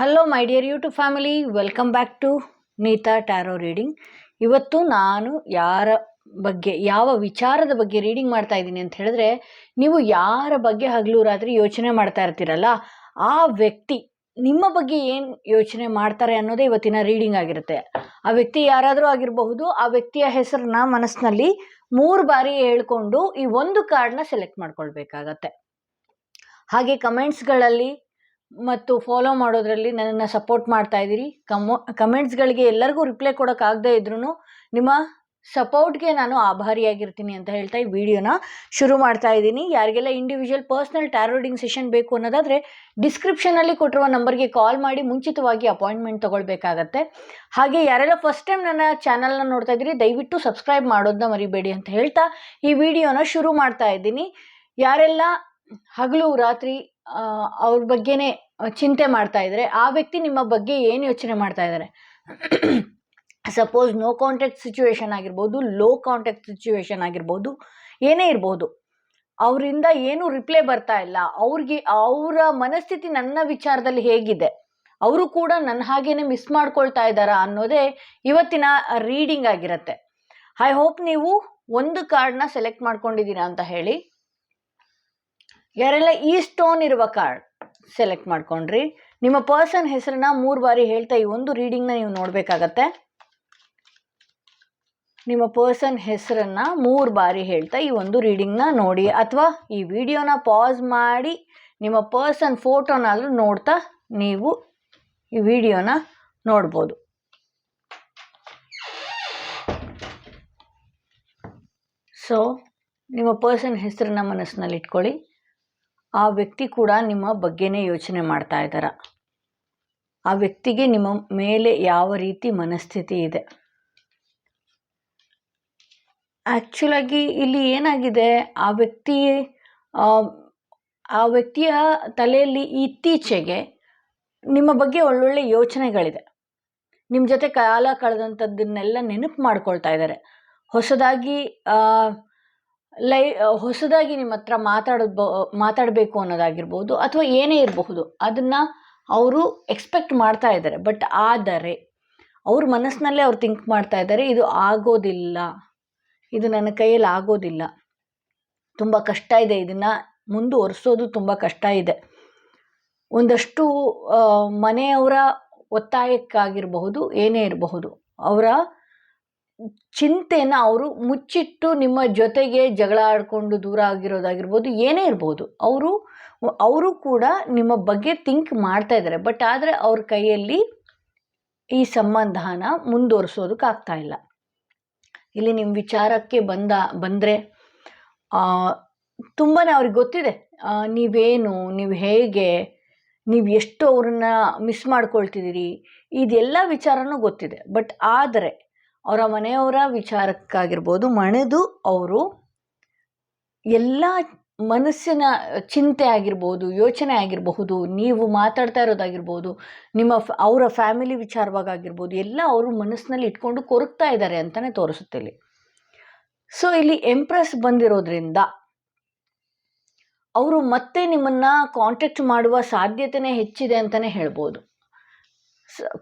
Hello my dear YouTube family welcome back to Neeta tarot reading ಇವತ್ತು ನಾನು ಯಾರ ಬಗ್ಗೆ, ಯಾವ ವಿಚಾರದ ಬಗ್ಗೆ ರೀಡಿಂಗ್ ಮಾಡ್ತಾ ಇದ್ದೀನಿ ಅಂತ ಹೇಳಿದ್ರೆ, ನೀವು ಯಾರ ಬಗ್ಗೆ ಹಗಲು ರಾತ್ರಿ ಯೋಚನೆ ಮಾಡ್ತಾ ಇರ್ತೀರಲ್ಲ, ಆ ವ್ಯಕ್ತಿ ನಿಮ್ಮ ಬಗ್ಗೆ ಏನು ಯೋಚನೆ ಮಾಡ್ತಾರೆ ಅನ್ನೋದೇ ಇವತ್ತಿನ ರೀಡಿಂಗ್ ಆಗಿರುತ್ತೆ. ಆ ವ್ಯಕ್ತಿ ಯಾರಾದರೂ ಆಗಿರಬಹುದು, ಆ ವ್ಯಕ್ತಿಯ ಹೆಸರನ್ನ ಮನಸ್ಸಿನಲ್ಲಿ ಮೂರು ಬಾರಿ ಹೇಳ್ಕೊಂಡು ಈ ಒಂದು ಕಾರ್ಡ್ನ ಸೆಲೆಕ್ಟ್ ಮಾಡ್ಕೊಳ್ಬೇಕಾಗತ್ತೆ. ಹಾಗೆ ಕಮೆಂಟ್ಸ್ಗಳಲ್ಲಿ ಮತ್ತು ಫಾಲೋ ಮಾಡೋದ್ರಲ್ಲಿ ನನ್ನನ್ನು ಸಪೋರ್ಟ್ ಮಾಡ್ತಾ ಇದ್ದೀರಿ. ಕಮೋ ಕಮೆಂಟ್ಸ್ಗಳಿಗೆ ಎಲ್ಲರಿಗೂ ರಿಪ್ಲೈ ಕೊಡೋಕ್ಕಾಗದೇ ಇದ್ರೂ ನಿಮ್ಮ ಸಪೋರ್ಟ್ಗೆ ನಾನು ಆಭಾರಿಯಾಗಿರ್ತೀನಿ ಅಂತ ಹೇಳ್ತಾ ಈ ವಿಡಿಯೋನ ಶುರು ಮಾಡ್ತಾ ಇದ್ದೀನಿ. ಯಾರಿಗೆಲ್ಲ ಇಂಡಿವಿಜುವಲ್ ಪರ್ಸ್ನಲ್ ಟ್ಯಾರೋಡಿಂಗ್ ಸೆಷನ್ ಬೇಕು ಅನ್ನೋದಾದರೆ ಡಿಸ್ಕ್ರಿಪ್ಷನಲ್ಲಿ ಕೊಟ್ಟಿರುವ ನಂಬರ್ಗೆ ಕಾಲ್ ಮಾಡಿ ಮುಂಚಿತವಾಗಿ ಅಪಾಯಿಂಟ್ಮೆಂಟ್ ತೊಗೊಳ್ಬೇಕಾಗತ್ತೆ. ಹಾಗೆ ಯಾರೆಲ್ಲ ಫಸ್ಟ್ ಟೈಮ್ ನನ್ನ ಚಾನಲ್ನ ನೋಡ್ತಾ ಇದ್ದೀರಿ, ದಯವಿಟ್ಟು ಸಬ್ಸ್ಕ್ರೈಬ್ ಮಾಡೋದನ್ನ ಮರಿಬೇಡಿ ಅಂತ ಹೇಳ್ತಾ ಈ ವಿಡಿಯೋನ ಶುರು ಮಾಡ್ತಾ ಇದ್ದೀನಿ. ಯಾರೆಲ್ಲ ಹಗಲು ರಾತ್ರಿ ಅವ್ರ ಬಗ್ಗೆನೇ ಚಿಂತೆ ಮಾಡ್ತಾ ಆ ವ್ಯಕ್ತಿ ನಿಮ್ಮ ಬಗ್ಗೆ ಏನು ಯೋಚನೆ ಮಾಡ್ತಾ ಇದ್ದಾರೆ ಸಪೋಸ್ ನೋ ಕಾಂಟ್ಯಾಕ್ಟ್ ಸಿಚುವೇಶನ್ ಆಗಿರ್ಬೋದು ಲೋ ಕಾಂಟ್ಯಾಕ್ಟ್ ಸಿಚುವೇಶನ್ ಆಗಿರ್ಬೋದು, ಏನೇ ಇರ್ಬೋದು. ಅವರಿಂದ ಏನು ರಿಪ್ಲೈ ಬರ್ತಾ ಇಲ್ಲ. ಅವ್ರಿಗೆ, ಅವರ ಮನಸ್ಥಿತಿ ನನ್ನ ವಿಚಾರದಲ್ಲಿ ಹೇಗಿದೆ? ಅವರು ಕೂಡ ನನ್ನ ಹಾಗೇನೆ ಮಿಸ್ ಮಾಡ್ಕೊಳ್ತಾ ಇದ್ದಾರಾ ಅನ್ನೋದೇ ಇವತ್ತಿನ ರೀಡಿಂಗ್ ಆಗಿರುತ್ತೆ. ಐ ಹೋಪ್ ನೀವು ಒಂದು ಕಾರ್ಡ್ನ ಸೆಲೆಕ್ಟ್ ಮಾಡ್ಕೊಂಡಿದ್ದೀರಾ ಅಂತ ಹೇಳಿ. ಯಾರೆಲ್ಲ ಈ ಸ್ಟೋನ್ ಇರುವ ಕಾರ್ಡ್ ಸೆಲೆಕ್ಟ್ ಮಾಡ್ಕೊಂಡ್ರಿ. ನಿಮ್ಮ ಪರ್ಸನ್ ಹೆಸರನ್ನ ಮೂರು ಬಾರಿ ಹೇಳ್ತಾ ಈ ಒಂದು ರೀಡಿಂಗ್ನ ನೀವು ನೋಡಬೇಕಾಗತ್ತೆ. ನಿಮ್ಮ ಪರ್ಸನ್ ಹೆಸರನ್ನ ಮೂರು ಬಾರಿ ಹೇಳ್ತಾ ಈ ಒಂದು ರೀಡಿಂಗ್ನ ನೋಡಿ ಅಥವಾ ಈ ವಿಡಿಯೋನ ಪಾಸ್ ಮಾಡಿ ನಿಮ್ಮ ಪರ್ಸನ್ ಫೋಟೋನಾದರೂ ನೋಡ್ತಾ ನೀವು ಈ ವಿಡಿಯೋನ ನೋಡ್ಬೋದು. ಸೊ ನಿಮ್ಮ ಪರ್ಸನ್ ಹೆಸರನ್ನ ಮನಸ್ಸಿನಲ್ಲಿ ಇಟ್ಕೊಳ್ಳಿ. ಆ ವ್ಯಕ್ತಿ ಕೂಡ ನಿಮ್ಮ ಬಗ್ಗೆನೇ ಯೋಚನೆ ಮಾಡ್ತಾ ಇದ್ದಾರ. ಆ ವ್ಯಕ್ತಿಗೆ ನಿಮ್ಮ ಮೇಲೆ ಯಾವ ರೀತಿ ಮನಸ್ಥಿತಿ ಇದೆ? ಆ್ಯಕ್ಚುಲಾಗಿ ಇಲ್ಲಿ ಏನಾಗಿದೆ ಆ ವ್ಯಕ್ತಿ ಆ, ವ್ಯಕ್ತಿಯ ತಲೆಯಲ್ಲಿ ಇತ್ತೀಚೆಗೆ ನಿಮ್ಮ ಬಗ್ಗೆ ಒಳ್ಳೊಳ್ಳೆ ಯೋಚನೆಗಳಿದೆ. ನಿಮ್ಮ ಜೊತೆ ಕಾಲ ಕಳೆದಂಥದ್ದನ್ನೆಲ್ಲ ನೆನಪು ಮಾಡ್ಕೊಳ್ತಾ ಇದ್ದಾರೆ. ಹೊಸದಾಗಿ ಲೈ, ಹೊಸದಾಗಿ ನಿಮ್ಮ ಹತ್ರ ಮಾತಾಡೋದು ಮಾತಾಡಬೇಕು ಅನ್ನೋದಾಗಿರ್ಬೋದು ಅಥವಾ ಏನೇ ಇರಬಹುದು, ಅದನ್ನು ಅವರು ಎಕ್ಸ್ಪೆಕ್ಟ್ ಮಾಡ್ತಾ ಇದ್ದಾರೆ. ಬಟ್ ಆದರೆ, ಅವ್ರ ಮನಸ್ಸಿನಲ್ಲೇ ಅವ್ರು ಥಿಂಕ್ ಮಾಡ್ತಾ ಇದ್ದಾರೆ, ಇದು ಆಗೋದಿಲ್ಲ. ಇದು ನನ್ನ ಕೈಯಲ್ಲಿ ಆಗೋದಿಲ್ಲ. ತುಂಬ ಕಷ್ಟ ಇದೆ. ಇದನ್ನು ಮುಂದುವರಿಸೋದು ತುಂಬ ಕಷ್ಟ ಇದೆ. ಒಂದಷ್ಟು ಮನೆಯವರ ಒತ್ತಾಯಕ್ಕಾಗಿರಬಹುದು, ಏನೇ ಇರಬಹುದು, ಅವರ ಚಿಂತೆನ ಅವರು ಮುಚ್ಚಿಟ್ಟು ನಿಮ್ಮ ಜೊತೆಗೆ ಜಗಳ ಆಡಿಕೊಂಡು ದೂರ ಆಗಿರೋದಾಗಿರ್ಬೋದು, ಏನೇ ಇರ್ಬೋದು, ಅವರು ಅವರು ಕೂಡ ನಿಮ್ಮ ಬಗ್ಗೆ ಥಿಂಕ್ ಮಾಡ್ತಾ ಇದ್ದಾರೆ ಬಟ್ ಆದರೆ ಅವ್ರ ಕೈಯಲ್ಲಿ ಈ ಸಂಬಂಧನ ಮುಂದುವರಿಸೋದಕ್ಕಾಗ್ತಾ ಇಲ್ಲ. ಇಲ್ಲಿ ನಿಮ್ಮ ವಿಚಾರಕ್ಕೆ ಬಂದ, ಬಂದರೆ ತುಂಬಾ ಅವ್ರಿಗೆ ಗೊತ್ತಿದೆ. ನೀವೇನು, ನೀವು ಹೇಗೆ, ನೀವು ಎಷ್ಟು ಅವ್ರನ್ನ ಮಿಸ್ ಮಾಡ್ಕೊಳ್ತಿದ್ದೀರಿ, ಇದೆಲ್ಲ ವಿಚಾರನೂ ಗೊತ್ತಿದೆ. ಬಟ್ ಆದರೆ ಅವರ ಮನೆಯವರ ವಿಚಾರಕ್ಕಾಗಿರ್ಬೋದು, ಮಣೆದು ಅವರು ಎಲ್ಲ ಮನಸ್ಸಿನ ಚಿಂತೆ ಆಗಿರ್ಬೋದು, ಯೋಚನೆ ಆಗಿರಬಹುದು, ನೀವು ಮಾತಾಡ್ತಾ ಇರೋದಾಗಿರ್ಬೋದು, ನಿಮ್ಮ ಅವರ ಫ್ಯಾಮಿಲಿ ವಿಚಾರವಾಗಿರ್ಬೋದು ಎಲ್ಲ ಅವರು ಮನಸ್ಸಿನಲ್ಲಿ ಇಟ್ಕೊಂಡು ಕೊರಗ್ತಾ ಇದ್ದಾರೆ ಅಂತಲೇ ತೋರಿಸುತ್ತೆ ಇಲ್ಲಿ. ಸೊ ಇಲ್ಲಿ ಎಂಪ್ರೆಸ್ ಬಂದಿರೋದ್ರಿಂದ ಅವರು ಮತ್ತೆ ನಿಮ್ಮನ್ನ ಕಾಂಟ್ಯಾಕ್ಟ್ ಮಾಡುವ ಸಾಧ್ಯತೆನೇ ಹೆಚ್ಚಿದೆ ಅಂತಲೇ ಹೇಳ್ಬೋದು.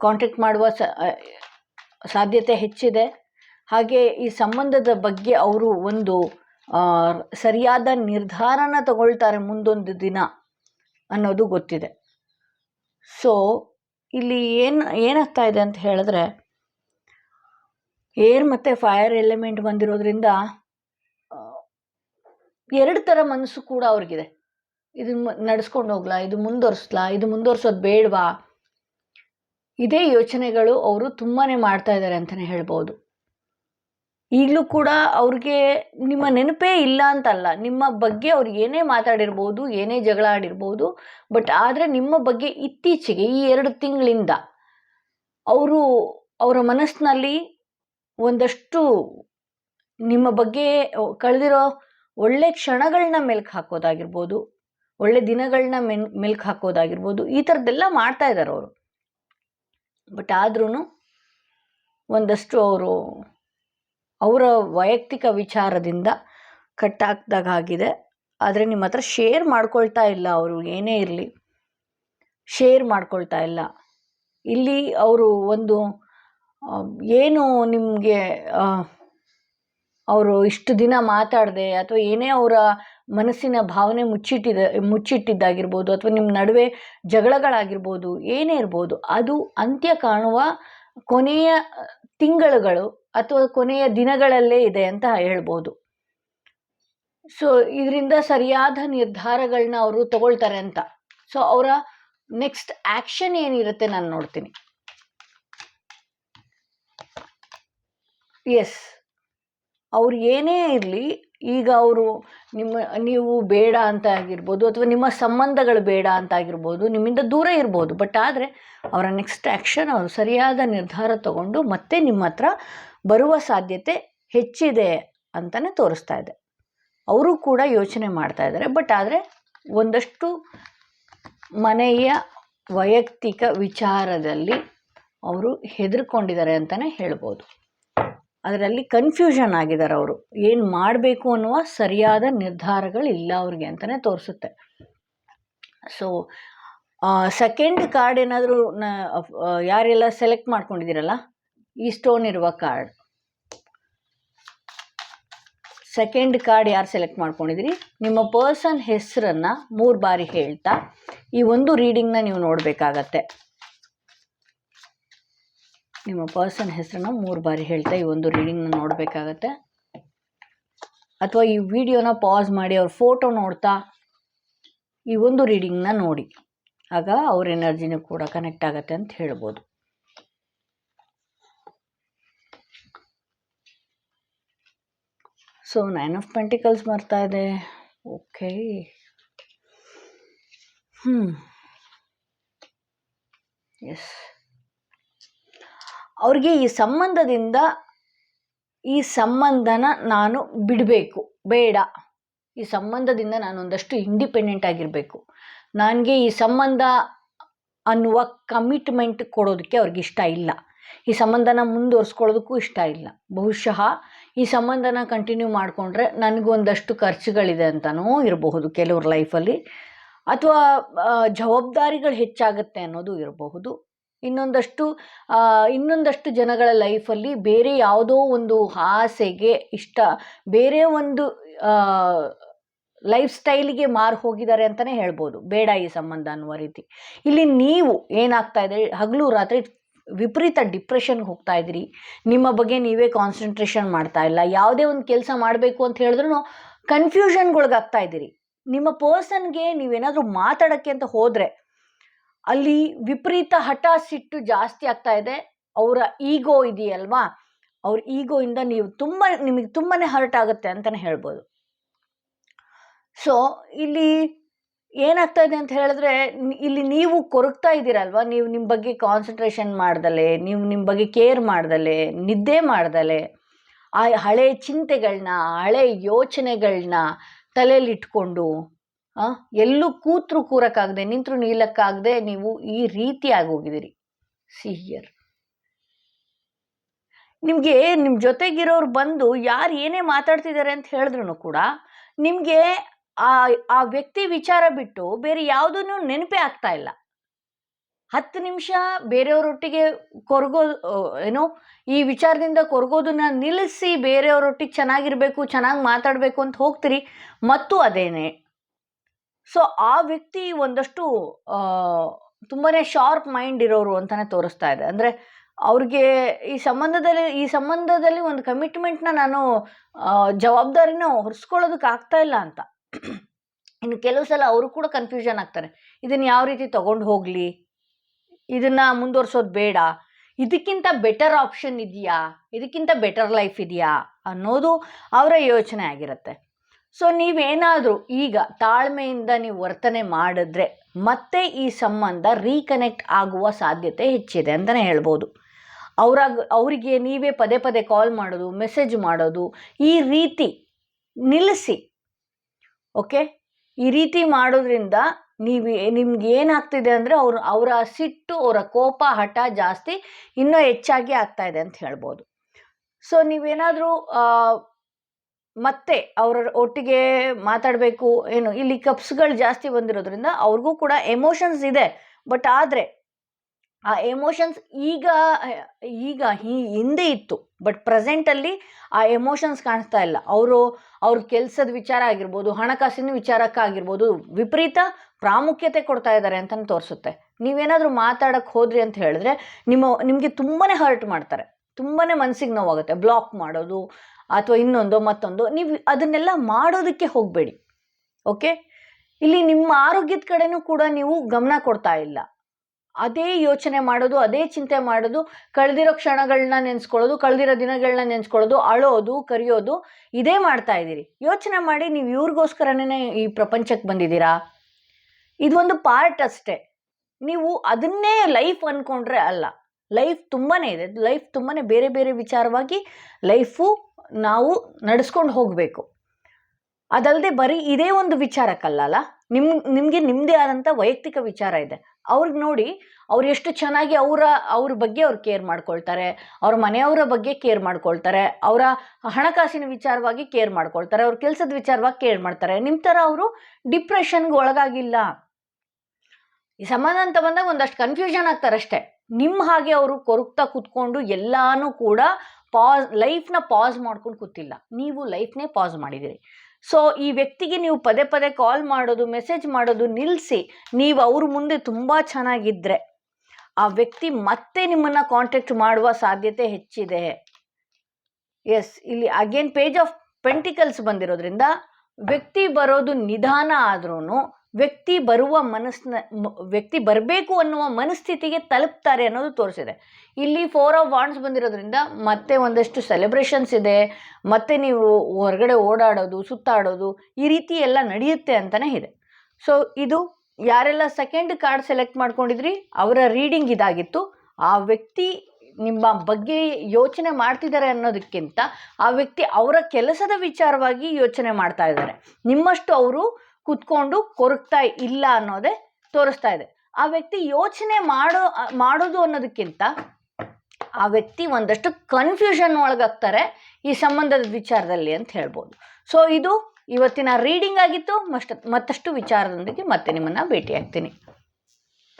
ಕಾಂಟ್ಯಾಕ್ಟ್ ಮಾಡುವ ಸ ಸಾಧ್ಯತೆ ಹೆಚ್ಚಿದೆ. ಹಾಗೆ ಈ ಸಂಬಂಧದ ಬಗ್ಗೆ ಅವರು ಒಂದು ಸರಿಯಾದ ನಿರ್ಧಾರನ ತಗೊಳ್ತಾರೆ ಮುಂದೊಂದು ದಿನ ಅನ್ನೋದು ಗೊತ್ತಿದೆ. ಸೊ ಇಲ್ಲಿ ಏನು, ಏನಾಗ್ತಾ ಇದೆ ಅಂತ ಹೇಳಿದ್ರೆ ಏರ್ ಮತ್ತು ಫೈರ್ ಎಲಿಮೆಂಟ್ ಬಂದಿರೋದ್ರಿಂದ ಎರಡು ಥರ ಮನಸ್ಸು ಕೂಡ ಅವ್ರಿಗಿದೆ. ಇದನ್ನು ನಡೆಸ್ಕೊಂಡು ಹೋಗ್ಲಾ, ಇದು ಮುಂದುವರ್ಸ್ಲಾ, ಇದು ಮುಂದುವರ್ಸೋದು ಬೇಡವಾ ಇದೇ ಯೋಚನೆಗಳು ಅವರು ತುಂಬಾ ಮಾಡ್ತಾ ಇದ್ದಾರೆ ಅಂತಲೇ ಹೇಳ್ಬೋದು. ಈಗಲೂ ಕೂಡ ಅವ್ರಿಗೆ ನಿಮ್ಮ ನೆನಪೇ ಇಲ್ಲ ಅಂತಲ್ಲ, ನಿಮ್ಮ ಬಗ್ಗೆ ಅವ್ರು ಏನೇ ಮಾತಾಡಿರ್ಬೋದು, ಏನೇ ಜಗಳ ಆಡಿರ್ಬೋದು, ಬಟ್ ಆದರೆ ನಿಮ್ಮ ಬಗ್ಗೆ ಇತ್ತೀಚೆಗೆ ಈ ಎರಡು ತಿಂಗಳಿಂದ ಅವರು ಅವರ ಮನಸ್ಸಿನಲ್ಲಿ ಒಂದಷ್ಟು ನಿಮ್ಮ ಬಗ್ಗೆ ಕಳೆದಿರೋ ಒಳ್ಳೆ ಕ್ಷಣಗಳನ್ನ ಮೆಲ್ಕು ಹಾಕೋದಾಗಿರ್ಬೋದು, ಒಳ್ಳೆ ದಿನಗಳನ್ನ ಮೆನ್ ಮೆಲ್ಕು ಹಾಕೋದಾಗಿರ್ಬೋದು, ಈ ಥರದ್ದೆಲ್ಲ ಮಾಡ್ತಾ ಇದ್ದಾರೆ ಅವರು. ಬಟ್ ಆದ್ರೂ ಒಂದಷ್ಟು ಅವರು ಅವರ ವೈಯಕ್ತಿಕ ವಿಚಾರದಿಂದ ಕಟ್ಟಾಕ್ದಾಗ ಆಗಿದೆ ಆದರೆ ನಿಮ್ಮ ಹತ್ರ ಶೇರ್ ಮಾಡ್ಕೊಳ್ತಾ ಇಲ್ಲ ಅವರು, ಏನೇ ಇರಲಿ. ಶೇರ್ ಮಾಡ್ಕೊಳ್ತಾ ಇಲ್ಲ. ಇಲ್ಲಿ ಅವರು ಒಂದು ಏನು ನಿಮಗೆ ಅವರು ಇಷ್ಟು ದಿನ ಮಾತಾಡದೆ ಅಥವಾ ಏನೇ ಅವರ ಮನಸ್ಸಿನ ಭಾವನೆ ಮುಚ್ಚಿಟ್ಟಿದ, ಮುಚ್ಚಿಟ್ಟಿದ್ದಾಗಿರ್ಬೋದು ಅಥವಾ ನಿಮ್ಮ ನಡುವೆ ಜಗಳಗಳಾಗಿರ್ಬೋದು, ಏನೇ ಇರ್ಬೋದು, ಅದು ಅಂತ್ಯ ಕಾಣುವ ಕೊನೆಯ ತಿಂಗಳುಗಳು ಅಥವಾ ಕೊನೆಯ ದಿನಗಳಲ್ಲೇ ಇದೆ ಅಂತ ಹೇಳ್ಬೋದು. ಸೊ ಇದರಿಂದ ಸರಿಯಾದ ನಿರ್ಧಾರಗಳನ್ನ ಅವರು ತಗೊಳ್ತಾರೆ ಅಂತ. ಸೊ ಅವರ ನೆಕ್ಸ್ಟ್ ಆ್ಯಕ್ಷನ್ ಏನಿರುತ್ತೆ ನಾನು ನೋಡ್ತೀನಿ. ಎಸ್ ಅವ್ರು ಏನೇ ಇರಲಿ, ಈಗ ಅವರು ನಿಮ್ಮ, ನೀವು ಬೇಡ ಅಂತ ಆಗಿರ್ಬೋದು ಅಥವಾ ನಿಮ್ಮ ಸಂಬಂಧಗಳು ಬೇಡ ಅಂತ ಆಗಿರ್ಬೋದು, ನಿಮ್ಮಿಂದ ದೂರ ಇರ್ಬೋದು. ಬಟ್ ಆದರೆ ಅವರ ನೆಕ್ಸ್ಟ್ ಆ್ಯಕ್ಷನ್ ಅವರು ಸರಿಯಾದ ನಿರ್ಧಾರ ತಗೊಂಡು ಮತ್ತೆ ನಿಮ್ಮ ಹತ್ರ ಬರುವ ಸಾಧ್ಯತೆ ಹೆಚ್ಚಿದೆ ಅಂತಲೇ ತೋರಿಸ್ತಾ ಇದೆ. ಅವರು ಕೂಡ ಯೋಚನೆ ಮಾಡ್ತಾ ಇದ್ದಾರೆ. ಬಟ್ ಆದರೆ ಒಂದಷ್ಟು ಮನೆಯ ವೈಯಕ್ತಿಕ ವಿಚಾರದಲ್ಲಿ ಅವರು ಹೆದರ್ಕೊಂಡಿದ್ದಾರೆ ಅಂತಲೇ ಹೇಳ್ಬೋದು. ಅದರಲ್ಲಿ ಕನ್ಫ್ಯೂಷನ್ ಆಗಿದ್ದಾರೆ ಅವರು. ಏನು ಮಾಡಬೇಕು ಅನ್ನುವ ಸರಿಯಾದ ನಿರ್ಧಾರಗಳಿಲ್ಲ ಅವ್ರಿಗೆ ಅಂತಲೇ ತೋರಿಸುತ್ತೆ. ಸೊ ಸೆಕೆಂಡ್ ಕಾರ್ಡ್ ಏನಾದರೂ ನ ಯಾರೆಲ್ಲ ಸೆಲೆಕ್ಟ್ ಮಾಡ್ಕೊಂಡಿದ್ದೀರಲ್ಲ? ಈ ಸ್ಟೋನ್ ಇರುವ ಕಾರ್ಡ್ ಸೆಕೆಂಡ್ ಕಾರ್ಡ್ ಯಾರು ಸೆಲೆಕ್ಟ್ ಮಾಡ್ಕೊಂಡಿದ್ದೀರಿ? ನಿಮ್ಮ ಪರ್ಸನ್ ಹೆಸರನ್ನು ಮೂರು ಬಾರಿ ಹೇಳ್ತಾ ಈ ಒಂದು ರೀಡಿಂಗ್ನ ನೀವು ನೋಡಬೇಕಾಗತ್ತೆ. ನಿಮ್ಮ ಪರ್ಸನ್ ಹೆಸರನ್ನ ಮೂರು ಬಾರಿ ಹೇಳ್ತಾ ಈ ಒಂದು ರೀಡಿಂಗ್ನ ನೋಡಬೇಕಾಗತ್ತೆ. ಅಥವಾ ಈ ವಿಡಿಯೋನ ಪಾಸ್ ಮಾಡಿ ಅವ್ರ ಫೋಟೋ ನೋಡ್ತಾ ಈ ಒಂದು ರೀಡಿಂಗ್ನ ನೋಡಿ. ಆಗ ಅವ್ರ ಎನರ್ಜಿನೂ ಕೂಡ ಕನೆಕ್ಟ್ ಆಗತ್ತೆ ಅಂತ ಹೇಳ್ಬೋದು. ಸೊ ನೈನ್ ಆಫ್ ಪೆಂಟಿಕಲ್ಸ್ ಬರ್ತಾ ಇದೆ. ಓಕೆ ಹ್ಞೂ ಎಸ್ ಅವ್ರಿಗೆ ಈ ಸಂಬಂಧದಿಂದ ಈ ಸಂಬಂಧನ ನಾನು ಬಿಡಬೇಕು. ಬೇಡ. ಈ ಸಂಬಂಧದಿಂದ ನಾನು ಒಂದಷ್ಟು ಇಂಡಿಪೆಂಡೆಂಟ್ ಆಗಿರಬೇಕು. ನನಗೆ ಈ ಸಂಬಂಧ ಅನ್ನುವ ಕಮಿಟ್ಮೆಂಟ್ ಕೊಡೋದಕ್ಕೆ ಅವ್ರಿಗೆ ಇಷ್ಟ ಇಲ್ಲ. ಈ ಸಂಬಂಧನ ಮುಂದುವರ್ಸ್ಕೊಳ್ಳೋದಕ್ಕೂ ಇಷ್ಟ ಇಲ್ಲ. ಬಹುಶಃ ಈ ಸಂಬಂಧನ ಕಂಟಿನ್ಯೂ ಮಾಡಿಕೊಂಡ್ರೆ ನನಗೊಂದಷ್ಟು ಖರ್ಚುಗಳಿದೆ ಅಂತಲೂ ಇರಬಹುದು ಕೆಲವ್ರ ಲೈಫಲ್ಲಿ ಅಥವಾ ಜವಾಬ್ದಾರಿಗಳು ಹೆಚ್ಚಾಗುತ್ತೆ ಅನ್ನೋದು ಇರಬಹುದು. ಇನ್ನೊಂದಷ್ಟು ಇನ್ನೊಂದಷ್ಟು ಜನಗಳ ಲೈಫಲ್ಲಿ ಬೇರೆ ಯಾವುದೋ ಒಂದು ಆಸೆಗೆ ಇಷ್ಟ, ಬೇರೆ ಒಂದು ಲೈಫ್ ಸ್ಟೈಲಿಗೆ ಮಾರು ಹೋಗಿದ್ದಾರೆ ಅಂತಲೇ ಹೇಳ್ಬೋದು, ಬೇಡ ಈ ಸಂಬಂಧ ಅನ್ನುವ ರೀತಿ. ಇಲ್ಲಿ ನೀವು ಏನಾಗ್ತಾ ಇದೆ ಹಗಲು ರಾತ್ರಿ ವಿಪರೀತ ಡಿಪ್ರೆಷನ್ಗೆ ಹೋಗ್ತಾ ಇದ್ದೀರಿ, ನಿಮ್ಮ ಬಗ್ಗೆ ನೀವೇ ಕಾನ್ಸಂಟ್ರೇಷನ್ ಮಾಡ್ತಾ ಇಲ್ಲ, ಯಾವುದೇ ಒಂದು ಕೆಲಸ ಮಾಡಬೇಕು ಅಂತ ಹೇಳಿದ್ರು ಕನ್ಫ್ಯೂಷನ್ಗೊಳಗಾಗ್ತಾ ಇದ್ದೀರಿ. ನಿಮ್ಮ ಪರ್ಸನ್ಗೆ ನೀವೇನಾದರೂ ಮಾತಾಡೋಕ್ಕೆ ಅಂತ ಹೋದರೆ ಅಲ್ಲಿ ವಿಪರೀತ ಹಠ ಸಿಟ್ಟು ಜಾಸ್ತಿ ಆಗ್ತಾ ಇದೆ. ಅವರ ಈಗೋ ಇದೆಯಲ್ವಾ? ಅವ್ರ ಈಗೋಯಿಂದ ನೀವು ತುಂಬ, ನಿಮಗೆ ತುಂಬಾ ಹರ್ಟ್ ಆಗುತ್ತೆ ಅಂತಲೇ ಹೇಳ್ಬೋದು. ಸೊ ಇಲ್ಲಿ ಏನಾಗ್ತಾ ಇದೆ ಅಂತ ಹೇಳಿದ್ರೆ ಇಲ್ಲಿ ನೀವು ಕೊರಗ್ತಾ ಇದ್ದೀರಲ್ವಾ? ನೀವು ನಿಮ್ಮ ಬಗ್ಗೆ ಕಾನ್ಸಂಟ್ರೇಷನ್ ಮಾಡ್ದಲೆ, ನೀವು ನಿಮ್ಮ ಬಗ್ಗೆ ಕೇರ್ ಮಾಡ್ದಲೆ, ನಿದ್ದೆ ಮಾಡ್ದಲೆ, ಆ ಹಳೆ ಚಿಂತೆಗಳನ್ನ ಹಳೆ ಯೋಚನೆಗಳನ್ನ ತಲೆಯಲ್ಲಿಟ್ಕೊಂಡು ಎಲ್ಲೂ ಕೂತ್ರು ಕೂರಕ್ಕಾಗದೆ, ನಿಂತರು ನಿಲ್ಲಕ್ಕಾಗದೆ ನೀವು ಈ ರೀತಿ ಹೋಗಿದ್ದೀರಿ. ಸಿ ಹಿಯರ್ ನಿಮಗೆ ನಿಮ್ಮ ಜೊತೆಗಿರೋರು ಬಂದು ಯಾರು ಏನೇ ಮಾತಾಡ್ತಿದ್ದಾರೆ ಅಂತ ಹೇಳಿದ್ರು ಕೂಡ ನಿಮಗೆ ಆ ಆ ವ್ಯಕ್ತಿ ವಿಚಾರ ಬಿಟ್ಟು ಬೇರೆ ಯಾವುದೂ ನೆನಪೇ ಆಗ್ತಾ ಇಲ್ಲ. ಹತ್ತು ನಿಮಿಷ ಬೇರೆಯವರೊಟ್ಟಿಗೆ ಕೊರಗೋ ಏನೋ ಈ ವಿಚಾರದಿಂದ ಕೊರಗೋದನ್ನ ನಿಲ್ಲಿಸಿ ಬೇರೆಯವರೊಟ್ಟಿಗೆ ಚೆನ್ನಾಗಿರಬೇಕು, ಚೆನ್ನಾಗಿ ಮಾತಾಡಬೇಕು ಅಂತ ಹೋಗ್ತೀರಿ. ಮತ್ತು ಅದೇನೆ ಸೊ, ಆ ವ್ಯಕ್ತಿ ಒಂದಷ್ಟು ತುಂಬಾ ಶಾರ್ಪ್ ಮೈಂಡ್ ಇರೋರು ಅಂತಲೇ ತೋರಿಸ್ತಾ ಇದೆ. ಅಂದರೆ, ಅವ್ರಿಗೆ ಈ ಸಂಬಂಧದಲ್ಲಿ ಈ ಸಂಬಂಧದಲ್ಲಿ ಒಂದು ಕಮಿಟ್ಮೆಂಟ್ನ ನಾನು ಜವಾಬ್ದಾರಿನ ಹೊರಿಸ್ಕೊಳ್ಳೋದಕ್ಕೆ ಆಗ್ತಾ ಇಲ್ಲ ಅಂತ. ಇನ್ನು ಕೆಲವು ಸಲ ಅವರು ಕೂಡ ಕನ್ಫ್ಯೂಷನ್ ಆಗ್ತಾರೆ. ಇದನ್ನು ಯಾವ ರೀತಿ ತಗೊಂಡು ಹೋಗಲಿ? ಇದನ್ನು ಮುಂದುವರ್ಸೋದು ಬೇಡ. ಇದಕ್ಕಿಂತ ಬೆಟರ್ ಆಪ್ಷನ್ ಇದೆಯಾ? ಇದಕ್ಕಿಂತ ಬೆಟರ್ ಲೈಫ್ ಇದೆಯಾ? ಅನ್ನೋದು ಅವರ ಯೋಚನೆ ಆಗಿರುತ್ತೆ. ಸೊ ನೀವೇನಾದರೂ ಈಗ ತಾಳ್ಮೆಯಿಂದ ನೀವು ವರ್ತನೆ ಮಾಡಿದ್ರೆ ಮತ್ತೆ ಈ ಸಂಬಂಧ ರೀಕನೆಕ್ಟ್ ಆಗುವ ಸಾಧ್ಯತೆ ಹೆಚ್ಚಿದೆ ಅಂತಲೇ ಹೇಳ್ಬೋದು. ಅವರ ಅವರಿಗೆ ನೀವೇ ಪದೇ ಪದೇ ಕಾಲ್ ಮಾಡೋದು ಮೆಸೇಜ್ ಮಾಡೋದು, ಈ ರೀತಿ ನಿಲ್ಲಿಸಿ ಓಕೆ ಈ ರೀತಿ ಮಾಡೋದ್ರಿಂದ ನೀವು, ನಿಮ್ಗೆ ಏನಾಗ್ತಿದೆ ಅಂದರೆ ಅವ್ರು, ಅವರ ಸಿಟ್ಟು, ಅವರ ಕೋಪ, ಹಠ ಜಾಸ್ತಿ ಇನ್ನೂ ಹೆಚ್ಚಾಗಿ ಆಗ್ತಾ ಇದೆ ಅಂತ ಹೇಳ್ಬೋದು. ಸೊ ನೀವೇನಾದರೂ ಮತ್ತೆ ಅವರ ಒಟ್ಟಿಗೆ ಮಾತಾಡಬೇಕು, ಏನು, ಇಲ್ಲಿ ಕಪ್ಸ್ಗಳು ಜಾಸ್ತಿ ಬಂದಿರೋದ್ರಿಂದ ಅವ್ರಿಗೂ ಕೂಡ ಎಮೋಷನ್ಸ್ ಇದೆ. ಬಟ್ ಆದರೆ, ಆ ಎಮೋಷನ್ಸ್ ಈಗ ಈಗ ಈ ಹಿಂದೆ ಇತ್ತು. ಬಟ್ ಪ್ರೆಸೆಂಟಲ್ಲಿ ಆ ಎಮೋಷನ್ಸ್ ಕಾಣಿಸ್ತಾ ಇಲ್ಲ. ಅವರು, ಅವ್ರ ಕೆಲಸದ ವಿಚಾರ ಆಗಿರ್ಬೋದು, ಹಣಕಾಸಿನ ವಿಚಾರಕ್ಕಾಗಿರ್ಬೋದು ವಿಪರೀತ ಪ್ರಾಮುಖ್ಯತೆ ಕೊಡ್ತಾ ಇದ್ದಾರೆ ಅಂತಲೂ ತೋರಿಸುತ್ತೆ. ನೀವೇನಾದರೂ ಮಾತಾಡೋಕ್ಕೆ ಹೋದ್ರಿ ಅಂತ ಹೇಳಿದ್ರೆ ನಿಮ್ಮ, ನಿಮಗೆ ತುಂಬಾ ಹರ್ಟ್ ಮಾಡ್ತಾರೆ. ತುಂಬಾ ಮನಸ್ಸಿಗೆ ನೋವಾಗುತ್ತೆ. ಬ್ಲಾಕ್ ಮಾಡೋದು ಅಥವಾ ಇನ್ನೊಂದು, ಮತ್ತೊಂದು, ನೀವು ಅದನ್ನೆಲ್ಲ ಮಾಡೋದಕ್ಕೆ ಹೋಗಬೇಡಿ, ಓಕೆ? ಇಲ್ಲಿ ನಿಮ್ಮ ಆರೋಗ್ಯದ ಕಡೆನೂ ಕೂಡ ನೀವು ಗಮನ ಕೊಡ್ತಾ ಇಲ್ಲ. ಅದೇ ಯೋಚನೆ ಮಾಡೋದು, ಅದೇ ಚಿಂತೆ ಮಾಡೋದು, ಕಳೆದಿರೋ ಕ್ಷಣಗಳನ್ನ ನೆನೆಸ್ಕೊಳ್ಳೋದು, ಕಳೆದಿರೋ ದಿನಗಳನ್ನ ನೆನೆಸ್ಕೊಳ್ಳೋದು, ಅಳೋದು, ಕರಿಯೋದು, ಇದೇ ಮಾಡ್ತಾ ಇದ್ದೀರಿ. ಯೋಚನೆ ಮಾಡಿ ನೀವು ಇವ್ರಿಗೋಸ್ಕರನೇ ಈ ಪ್ರಪಂಚಕ್ಕೆ ಬಂದಿದ್ದೀರಾ? ಇದೊಂದು ಪಾರ್ಟ್ ಅಷ್ಟೇ. ನೀವು ಅದನ್ನೇ ಲೈಫ್ ಅಂದ್ಕೊಂಡ್ರೆ ಅಲ್ಲ, ಲೈಫ್ ತುಂಬಾ ಇದೆ. ಲೈಫ್ ತುಂಬಾ ಬೇರೆ ಬೇರೆ ವಿಚಾರವಾಗಿ ಲೈಫು ನಾವು ನಡೆಸ್ಕೊಂಡು ಹೋಗಬೇಕು. ಅದಲ್ಲದೆ ಬರೀ ಇದೇ ಒಂದು ವಿಚಾರಕ್ಕಲ್ಲ ನಿಮ್, ನಿಮಗೆ ನಿಮ್ಮದೇ ಆದಂಥ ವೈಯಕ್ತಿಕ ವಿಚಾರ ಇದೆ. ಅವ್ರಿಗೆ ನೋಡಿ ಅವ್ರು ಎಷ್ಟು ಚೆನ್ನಾಗಿ ಅವರ, ಅವ್ರ ಬಗ್ಗೆ ಅವ್ರು ಕೇರ್ ಮಾಡ್ಕೊಳ್ತಾರೆ, ಅವ್ರ ಮನೆಯವರ ಬಗ್ಗೆ ಕೇರ್ ಮಾಡ್ಕೊಳ್ತಾರೆ, ಅವರ ಹಣಕಾಸಿನ ವಿಚಾರವಾಗಿ ಕೇರ್ ಮಾಡ್ಕೊಳ್ತಾರೆ, ಅವ್ರ ಕೆಲಸದ ವಿಚಾರವಾಗಿ ಕೇರ್ ಮಾಡ್ತಾರೆ. ನಿಮ್ಮ ಥರ ಅವರು ಡಿಪ್ರೆಷನ್ಗೆ ಒಳಗಾಗಿಲ್ಲ. ಈ ಸಮಾಧಾನ ಅಂತ ಬಂದಾಗ ಒಂದಷ್ಟು ಕನ್ಫ್ಯೂಷನ್ ಆಗ್ತಾರಷ್ಟೇ. ನಿಮ್ಮ ಹಾಗೆ ಅವರು ಕೊರಗ್ತಾ ಕೂತ್ಕೊಂಡು ಎಲ್ಲಾನು ಕೂಡ ಪಾಸ್ ಲೈಫ್ನ ಪಾಸ್ ಮಾಡ್ಕೊಂಡು ಕೂತಿಲ್ಲ. ನೀವು ಲೈಫ್ನೇ ಪಾಸ್ ಮಾಡಿದ್ದೀರಿ. ಸೊ ಈ ವ್ಯಕ್ತಿಗೆ ನೀವು ಪದೇ ಪದೇ ಕಾಲ್ ಮಾಡೋದು ಮೆಸೇಜ್ ಮಾಡೋದು ನಿಲ್ಲಿಸಿ ನೀವು ಅವ್ರ ಮುಂದೆ ತುಂಬ ಚೆನ್ನಾಗಿದ್ದರೆ ಆ ವ್ಯಕ್ತಿ ಮತ್ತೆ ನಿಮ್ಮನ್ನು ಕಾಂಟ್ಯಾಕ್ಟ್ ಮಾಡುವ ಸಾಧ್ಯತೆ ಹೆಚ್ಚಿದೆ. ಎಸ್ ಇಲ್ಲಿ ಅಗೇನ್ ಪೇಜ್ ಆಫ್ ಪೆಂಟಿಕಲ್ಸ್ ಬಂದಿರೋದ್ರಿಂದ ವ್ಯಕ್ತಿ ಬರೋದು ನಿಧಾನ ಆದ್ರೂ ವ್ಯಕ್ತಿ ಬರುವ ಮನಸ್ಸಿನ ವ್ಯಕ್ತಿ ಬರಬೇಕು ಅನ್ನುವ ಮನಸ್ಥಿತಿಗೆ ತಲುಪ್ತಾರೆ ಅನ್ನೋದು ತೋರಿಸಿದೆ. ಇಲ್ಲಿ ಫೋರ್ ಆಫ್ ವಾಂಡ್ಸ್ ಬಂದಿರೋದ್ರಿಂದ ಮತ್ತೆ ಒಂದಷ್ಟು ಸೆಲೆಬ್ರೇಷನ್ಸ್ ಇದೆ, ಮತ್ತೆ ನೀವು ಹೊರಗಡೆ ಓಡಾಡೋದು, ಸುತ್ತಾಡೋದು ಈ ರೀತಿ ಎಲ್ಲ ನಡೆಯುತ್ತೆ ಅಂತಲೇ ಇದೆ. ಸೊ ಇದು ಯಾರೆಲ್ಲ ಸೆಕೆಂಡ್ ಕಾರ್ಡ್ ಸೆಲೆಕ್ಟ್ ಮಾಡ್ಕೊಂಡಿದ್ರಿ, ಅವರ ರೀಡಿಂಗ್ ಇದಾಗಿತ್ತು. ಆ ವ್ಯಕ್ತಿ ನಿಮ್ಮ ಬಗ್ಗೆ ಯೋಚನೆ ಮಾಡ್ತಿದ್ದಾರೆ ಅನ್ನೋದಕ್ಕಿಂತ ಆ ವ್ಯಕ್ತಿ ಅವರ ಕೆಲಸದ ವಿಚಾರವಾಗಿ ಯೋಚನೆ ಮಾಡ್ತಾ ಇದ್ದಾರೆ. ನಿಮ್ಮಷ್ಟು ಅವರು ಕುತ್ಕೊಂಡು ಕೊರಗ್ತಾ ಇಲ್ಲ ಅನ್ನೋದೇ ತೋರಿಸ್ತಾ ಇದೆ. ಆ ವ್ಯಕ್ತಿ ಯೋಚನೆ ಮಾಡೋ, ಮಾಡೋದು ಅನ್ನೋದಕ್ಕಿಂತ ಆ ವ್ಯಕ್ತಿ ಒಂದಷ್ಟು ಕನ್ಫ್ಯೂಷನ್ ಒಳಗಾಗ್ತಾರೆ ಈ ಸಂಬಂಧದ ವಿಚಾರದಲ್ಲಿ ಅಂತ ಹೇಳ್ಬೋದು. ಸೊ ಇದು ಇವತ್ತಿನ ರೀಡಿಂಗ್ ಆಗಿತ್ತು. ಮಷ್ಟ, ಮತ್ತಷ್ಟು ವಿಚಾರದೊಂದಿಗೆ ಮತ್ತೆ ನಿಮ್ಮನ್ನು ಭೇಟಿ ಆಗ್ತೀನಿ